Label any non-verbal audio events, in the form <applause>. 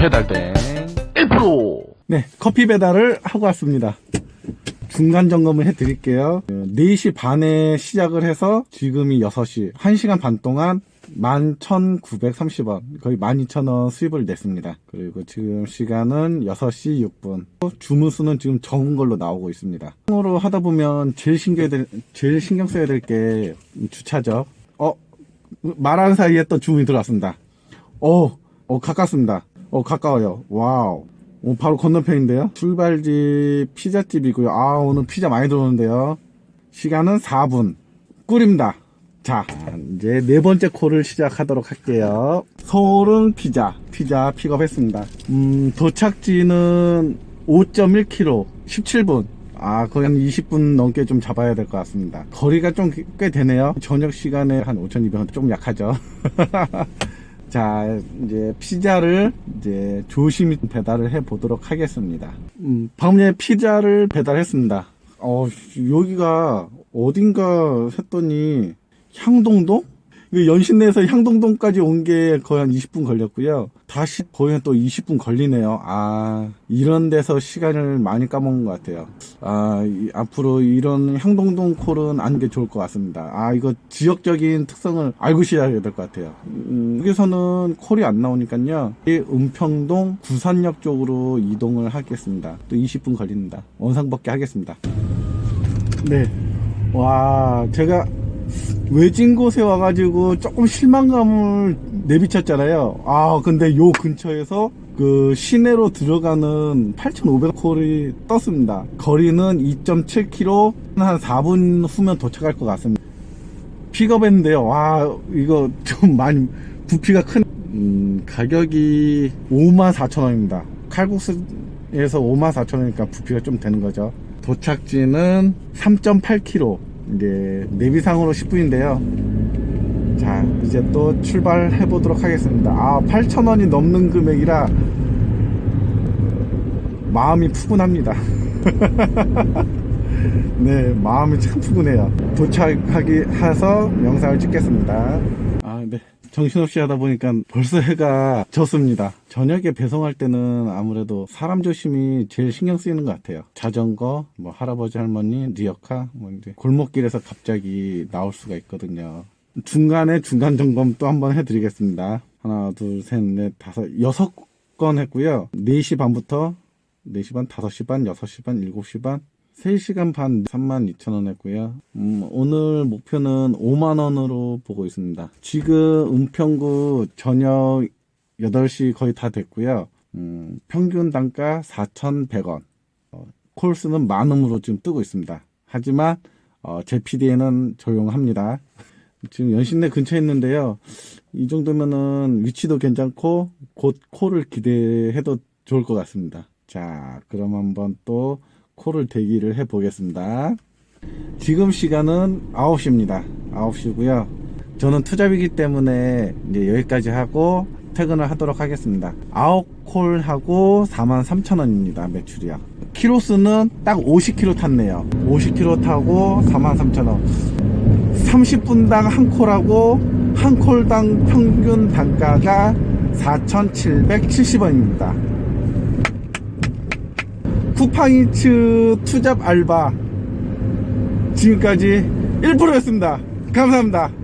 배달된 1%. 네, 커피 배달을 하고 왔습니다. 중간 점검을 해드릴게요. 4시 반에 시작을 해서 지금이 6시, 1시간 반 동안 11,930원, 거의 12,000원 수입을 냈습니다. 그리고 지금 시간은 6시 6분. 주무수는 지금 적은 걸로 나오고 있습니다. 으로 하다 보면 제일 신경, 제일 신경 써야 될 게 주차죠. 어, 말하는 사이에 또 주문이 들어왔습니다. 어, 어, 가깝습니다. 어, 가까워요. 와우. 어, 바로 건너편인데요. 출발지 피자집이고요. 아, 오늘 피자 많이 들어오는데요. 시간은 4분. 꿀입니다. 자, 이제 네 번째 콜을 시작하도록 할게요. 서울은 피자, 피자 픽업했습니다. 음, 도착지는 5.1km, 17분. 아, 거의 한 20분 넘게 좀 잡아야 될 것 같습니다. 거리가 좀 꽤 되네요. 저녁 시간에 한 5,200원 좀 약하죠. <laughs> 자, 이제 피자를 이제 조심히 배달을 해 보도록 하겠습니다. 음, 방금 전에 피자를 배달했습니다. 어, 여기가 어딘가 했더니 향동동? 그 연신내에서 향동동까지 온 게 거의 한 20분 걸렸고요. 다시 거의 또 20분 걸리네요. 아, 이런 데서 시간을 많이 까먹은 것 같아요. 아, 이- 앞으로 이런 향동동 콜은 안 게 좋을 것 같습니다. 아, 이거 지역적인 특성을 알고 시작해야 될 것 같아요. 음, 여기서는 콜이 안 나오니까요. 이 은평동 구산역 쪽으로 이동을 하겠습니다. 또 20분 걸립니다. 원상복귀 하겠습니다. 네. 와, 제가 외진 곳에 와가지고 조금 실망감을 내비쳤잖아요. 아, 근데 요 근처에서 그 시내로 들어가는 8,500콜이 떴습니다. 거리는 2.7km, 한 4분 후면 도착할 것 같습니다. 픽업했는데요. 와, 이거 좀 많이 부피가 큰, 음, 가격이 54,000원입니다. 칼국수에서 54,000원이니까 부피가 좀 되는 거죠. 도착지는 3.8km. 이제 내비상으로 10분인데요. 자, 이제 또 출발해 보도록 하겠습니다. 아, 8,000원이 넘는 금액이라 마음이 푸근합니다. <laughs> 네, 마음이 참 푸근해요. 도착하기 해서 영상을 찍겠습니다. 정신없이 하다 보니까 벌써 해가 졌습니다. 저녁에 배송할 때는 아무래도 사람 조심이 제일 신경 쓰이는 것 같아요. 자전거, 뭐 할아버지 할머니, 리어카, 뭐 이제 골목길에서 갑자기 나올 수가 있거든요. 중간에 중간 점검 또 한번 해드리겠습니다. 하나, 둘, 셋, 넷, 다섯, 여섯 건 했고요. 4시 반부터 4시 반, 5시 반, 6시 반, 7시 반, 3시간 반 32,000원 했고요. 음, 오늘 목표는 5만원으로 보고 있습니다. 지금 은평구 저녁 8시 거의 다 됐고요. 음, 평균 단가 4,100원. 어, 콜수는 만원으로 지금 뜨고 있습니다. 하지만 어, 제 PD에는 조용합니다. 지금 연신내 근처에 있는데요. 이 정도면은 위치도 괜찮고 곧 콜을 기대해도 좋을 것 같습니다. 자, 그럼 한번 또 콜을 대기를 해 보겠습니다. 지금 시간은 9시입니다. 9시고요. 저는 투잡이기 때문에 이제 여기까지 하고 퇴근을 하도록 하겠습니다. 9콜 하고 43,000원입니다. 매출이요. 키로수는 딱 50km 탔네요. 50km 타고 43,000원. 30분당 한 콜하고 한 콜당 평균 단가가 4,770원입니다. 쿠팡이츠 투잡 알바 지금까지 1%였습니다. 감사합니다.